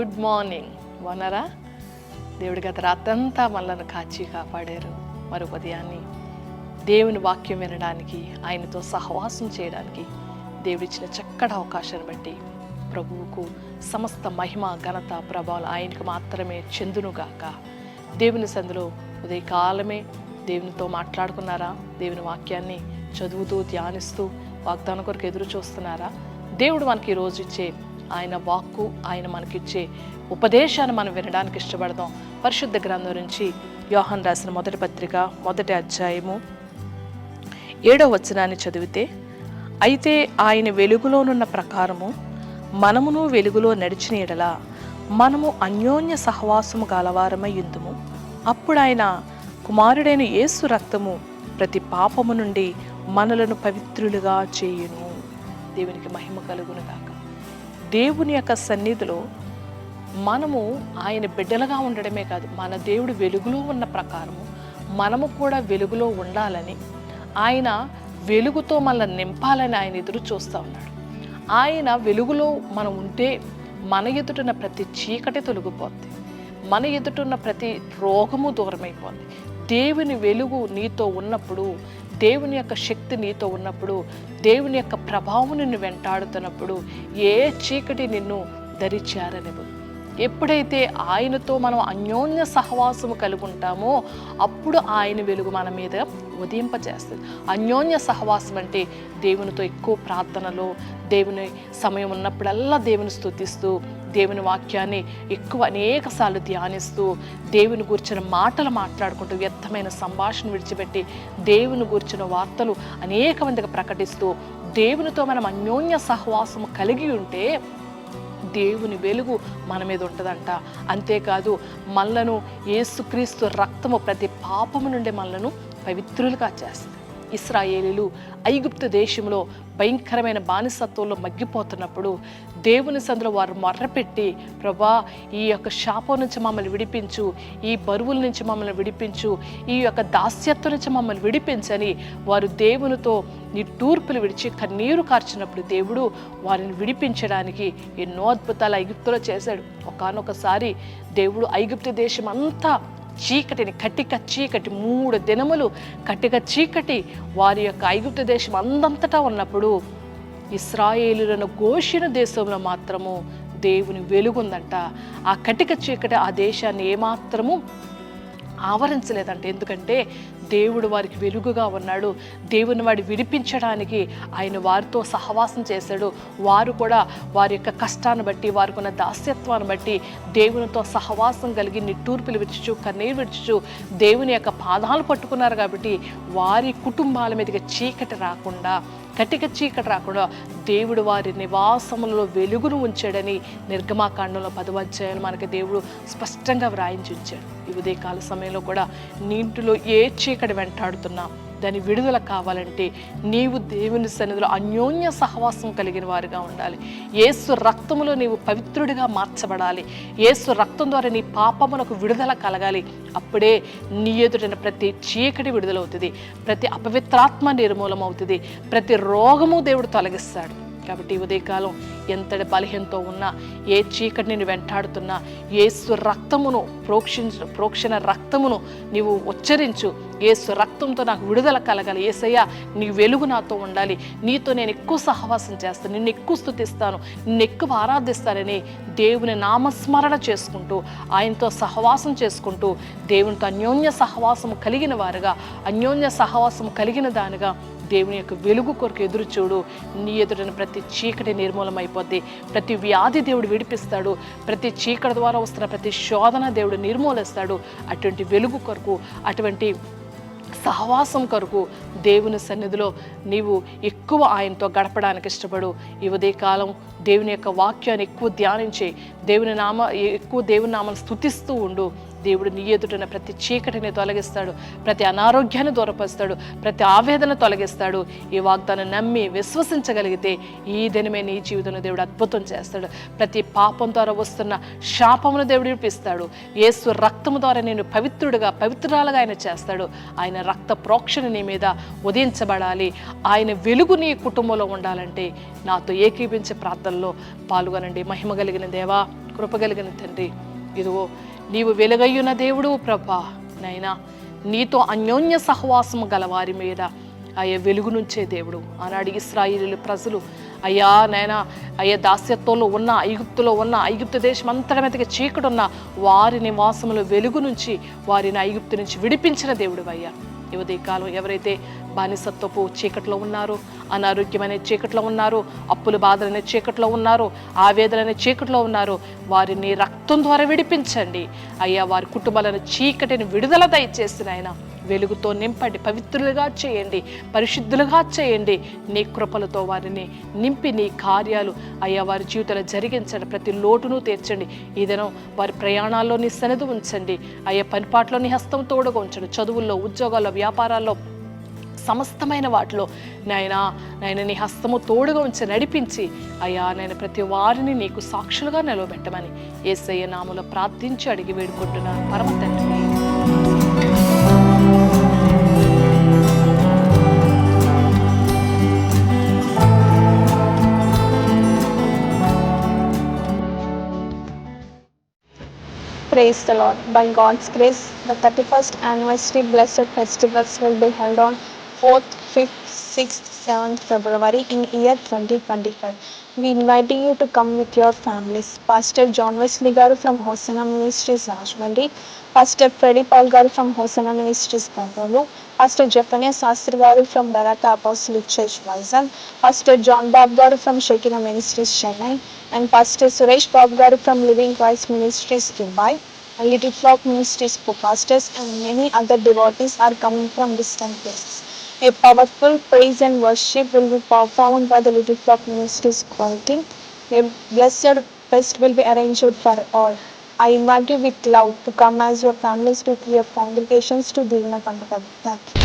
Good morning. బాగున్నారా? దేవుడి గత రాత్రంతా మనల్ని కాచి కాపాడారు. మరి ఉదయాన్ని దేవుని వాక్యం వినడానికి ఆయనతో సహవాసం చేయడానికి దేవుడిచ్చిన చక్కటి అవకాశాన్ని బట్టి ప్రభువుకు సమస్త మహిమ ఘనత ప్రభావాలు ఆయనకు మాత్రమే చెందునుగాక దేవుని సందులో ఉదయకాలమే దేవునితో మాట్లాడుకున్నారా? దేవుని వాక్యాన్ని చదువుతూ ధ్యానిస్తూ వాగ్దానం కొరకు ఎదురు చూస్తున్నారా దేవుడు మనకి ఈరోజు ఇచ్చే ఆయన వాక్కు ఆయన మనకిచ్చే ఉపదేశాన్ని మనం వినడానికి ఇష్టపడదాం పరిశుద్ధ గ్రంథం నుంచి యోహన్ రాసిన మొదటి పత్రిక మొదటి అధ్యాయము ఏడో వచనాన్ని చదివితే అయితే ఆయన వెలుగులోనున్న ప్రకారము మనమును వెలుగులో నడిచిన ఎడల మనము అన్యోన్య సహవాసము గలవారమై ఇందుము అప్పుడు ఆయన కుమారుడైన యేసు రక్తము ప్రతి పాపము నుండి మనలను పవిత్రులుగా చేయును. దేవునికి మహిమ కలుగును గాక దేవుని యొక్క సన్నిధిలో మనము ఆయన బిడ్డలుగా ఉండడమే కాదు మన దేవుడు వెలుగులో ఉన్న ప్రకారము మనము కూడా వెలుగులో ఉండాలని ఆయన వెలుగుతో మనల్ని నింపాలని ఆయన ఎదురు చూస్తూ ఉన్నాడు. ఆయన వెలుగులో మనం ఉంటే మన ఎదుటిన ప్రతి చీకటి తొలగిపోద్ది మన ఎదుటిన్న ప్రతి రోగము దూరమైపోద్ది. దేవుని వెలుగు నీతో ఉన్నప్పుడు దేవుని యొక్క శక్తి నీతో ఉన్నప్పుడు దేవుని యొక్క ప్రభావం నిన్ను వెంటాడుతున్నప్పుడు ఏ చీకటి నిన్ను ధరిచారనివ్వదు ఎప్పుడైతే ఆయనతో మనం అన్యోన్య సహవాసము కలిగి ఉంటామో అప్పుడు ఆయన వెలుగు మన మీద ఉదయింపజేస్తుంది. అన్యోన్య సహవాసం అంటే దేవునితో ఎక్కువ ప్రార్థనలో దేవుని సమయం ఉన్నప్పుడల్లా దేవుని స్తుతిస్తూ దేవుని వాక్యాన్ని ఎక్కువ అనేక సార్లు ధ్యానిస్తూ దేవుని గురించిన మాటలు మాట్లాడుకుంటూ వ్యర్థమైన సంభాషణ విడిచిపెట్టి దేవుని గురించిన వార్తలు అనేక మందికి ప్రకటిస్తూ దేవునితో మనం అన్యోన్య సహవాసము కలిగి ఉంటే దేవుని వెలుగు మన మీద ఉంటుందంట. అంతేకాదు మనలను ఏసుక్రీస్తు రక్తము ప్రతి పాపము నుండి మనలను పవిత్రులుగా చేస్తుంది. ఇస్రాయేలీలు ఐగుప్తు దేశంలో భయంకరమైన బానిసత్వంలో మగ్గిపోతున్నప్పుడు దేవుని సందులో వారు మొర్రపెట్టి ప్రభా ఈ యొక్క శాపం నుంచి మమ్మల్ని విడిపించు ఈ బరువుల నుంచి మమ్మల్ని విడిపించు ఈ యొక్క దాస్యత్వం నుంచి మమ్మల్ని విడిపించని వారు దేవునితో నీ టూర్పులు విడిచి కన్నీరు కార్చినప్పుడు దేవుడు వారిని విడిపించడానికి ఎన్నో అద్భుతాలు ఐగుప్తులో చేశాడు. ఒకనొకసారి దేవుడు ఐగుప్తు దేశం అంతా చీకటిని కటిక చీకటి మూడు దినములు కటిక చీకటి వారి యొక్క ఐగుప్తు దేశం అందంతటా ఉన్నప్పుడు ఇస్రాయేలులను ఘోషిన దేశంలో మాత్రము దేవుని వెలుగుందంట. ఆ కటిక చీకటి ఆ దేశాన్ని ఏమాత్రము ఆవరించలేదంట. ఎందుకంటే దేవుడు వారికి వెలుగుగా ఉన్నాడు. దేవుని వాడి విడిపించడానికి ఆయన వారితో సహవాసం చేశాడు. వారు కూడా వారి యొక్క కష్టాన్ని బట్టి వారికి ఉన్న దాస్యత్వాన్ని బట్టి దేవునితో సహవాసం కలిగి నిట్టూర్పులు విడుచుచు కన్నీరు విడుచుచు దేవుని యొక్క పాదాలు పట్టుకున్నారు కాబట్టి వారి కుటుంబాల మీదకి చీకటి రాకుండా కటిక చీకటి రాకుండా దేవుడు వారి నివాసములలో వెలుగును ఉంచాడని నిర్గమాకాండంలో పదవధ్యాయులు మనకి దేవుడు స్పష్టంగా వ్రాయించి ఉంచాడు. ఈ ఉదయకాల సమయంలో కూడా నీటిలో ఏ చీకటి వెంటాడుతున్నా దాని విడుదల కావాలంటే నీవు దేవుని సన్నిధిలో అన్యోన్య సహవాసం కలిగిన వారుగా ఉండాలి. ఏసు రక్తములో నీవు పవిత్రుడిగా మార్చబడాలి. ఏసు రక్తం ద్వారా నీ పాపమునకు విడుదల కలగాలి. అప్పుడే నీ ఎదుటిన ప్రతి చీకటి విడుదలవుతుంది. ప్రతి అపవిత్రాత్మ నిర్మూలమవుతుంది. ప్రతి రోగము దేవుడు తొలగిస్తాడు. కాబట్టి ఉదయకాలం ఎంతటి బలహీనతో ఉన్నా ఏ చీకటి వెంటాడుతున్నా ఏసు రక్తమును ప్రోక్షించు ప్రోక్షణ రక్తమును నీవు ఉచ్చరించు. ఏసు రక్తంతో నాకు విడుదల కలగాలి. ఏసయ్య నీ వెలుగు నాతో ఉండాలి. నీతో నేను ఎక్కువ సహవాసం చేస్తాను. నిన్ను ఎక్కువ స్థుతిస్తాను. నిన్ను ఎక్కువ ఆరాధిస్తానని దేవుని నామస్మరణ చేసుకుంటూ ఆయనతో సహవాసం చేసుకుంటూ దేవునితో అన్యోన్య సహవాసం కలిగిన వారుగా అన్యోన్య సహవాసం కలిగిన దానిగా దేవుని యొక్క వెలుగు కొరకు ఎదురు చూడు. నీ ఎదుటిన ప్రతి చీకటి నిర్మూలమైపోద్ది. ప్రతి వ్యాధి దేవుడు విడిపిస్తాడు. ప్రతి చీకటి ద్వారా వస్తున్న ప్రతి శోధన దేవుడు నిర్మూలిస్తాడు. అటువంటి వెలుగు కొరకు అటువంటి సహవాసం కొరకు దేవుని సన్నిధిలో నీవు ఎక్కువ ఆయనతో గడపడానికి ఇష్టపడు. ఈ ఉదయకాలం దేవుని యొక్క వాక్యాన్ని ఎక్కువ ధ్యానించి దేవుని నామ ఎక్కువ దేవుని నామాన్ని స్థుతిస్తూ ఉండు. దేవుడు నీ ఎదుటిన ప్రతి చీకటిని తొలగిస్తాడు ప్రతి అనారోగ్యాన్ని దూరపరుస్తాడు ప్రతి ఆవేదన తొలగిస్తాడు. ఈ వాగ్దానం నమ్మి విశ్వసించగలిగితే ఈ దినమే నీ జీవితంలో దేవుడు అద్భుతం చేస్తాడు. ప్రతి పాపం ద్వారా వస్తున్న శాపమును దేవుడు విడిపిస్తాడు. యేసు రక్తము ద్వారా నేను పవిత్రుడిగా పవిత్రాలుగా ఆయన చేస్తాడు. ఆయన రక్త ప్రోక్షణ నీ మీద ఉదయించబడాలి. ఆయన వెలుగు నీ కుటుంబంలో ఉండాలంటే నాతో ఏకీపించే ప్రార్థనలో పాల్గొనండి. మహిమ కలిగిన దేవా కృపగలిగిన తండ్రి. ఇదిగో నీవు వెలుగయ్యున్న దేవుడు ప్రభా నైనా నీతో అన్యోన్య సహవాసము గలవారి మీద అయ్యా వెలుగు నుంచే దేవుడు. ఆనాడు ఇస్రాయిలు ప్రజలు అయ్యా నాయన అయ్యా దాస్యత్వంలో ఉన్న ఐగుప్తులో ఉన్న ఐగుప్తు దేశం అంతటి మీదకి చీకటి ఉన్న వారి నివాసములో వెలుగు నుంచి వారిని ఐగుప్తు నుంచి విడిపించిన దేవుడు అయ్యా. యువతి కాలం ఎవరైతే బానిసత్వపు చీకట్లో ఉన్నారో అనారోగ్యమైన చీకట్లో ఉన్నారో అప్పుల బాధలనే చీకట్లో ఉన్నారో ఆవేదన చీకట్లో ఉన్నారో వారిని రక్తం ద్వారా విడిపించండి. అయ్యా వారి కుటుంబాలను చీకటిని విడుదల దయచేసిన ఆయన వెలుగుతో నింపండి పవిత్రులుగా చేయండి పరిశుద్ధులుగా చేయండి. నీ కృపలతో వారిని నింపి నీ కార్యాలు అయ్యా వారి జీవితంలో జరిగించండి. ప్రతి లోటును తీర్చండి. ఈ వారి ప్రయాణాల్లో నీ సన్నిధి ఉంచండి. అయ్యా పనిపాట్లో నీ హస్తం తోడుగా ఉంచండి. చదువుల్లో ఉద్యోగాల్లో వ్యాపారాల్లో సమస్తమైన వాటిలో నాయన నాయన నీ హస్తము తోడుగా ఉంచి నడిపించి అయ్యా నేను ప్రతి వారిని నీకు సాక్షులుగా నిలవబెట్టమని ఏసయ్య నామలో ప్రార్థించి అడిగి వేడుకుంటున్నాను. పరమ తండ్రి. Praise the Lord. By God's grace, the 31st anniversary Blessed Festivals will be held on 4th, 5th, 6th, 7th February in year 2025. We invite you to come with your families. Pastor John Wesley garu from Hosanna Ministries Rajmandi, Pastor Freddy Paul garu from Hosanna Ministries Bangalore, Pastor Jephaniah Sastri garu from Barata Apostolic Church Vizag, Pastor John Bob garu from Shekinah Ministries Chennai, and Pastor Suresh Bob garu from Living Christ Ministries Dubai. And Little Flock Ministries pastors and many other devotees are coming from distant places. A powerful praise and worship will be performed by the Little Flock Ministries quality. A blessed fest will be arranged for all. I invite you with love to come as your families with your congregations to Divina Pandaka. Thank you.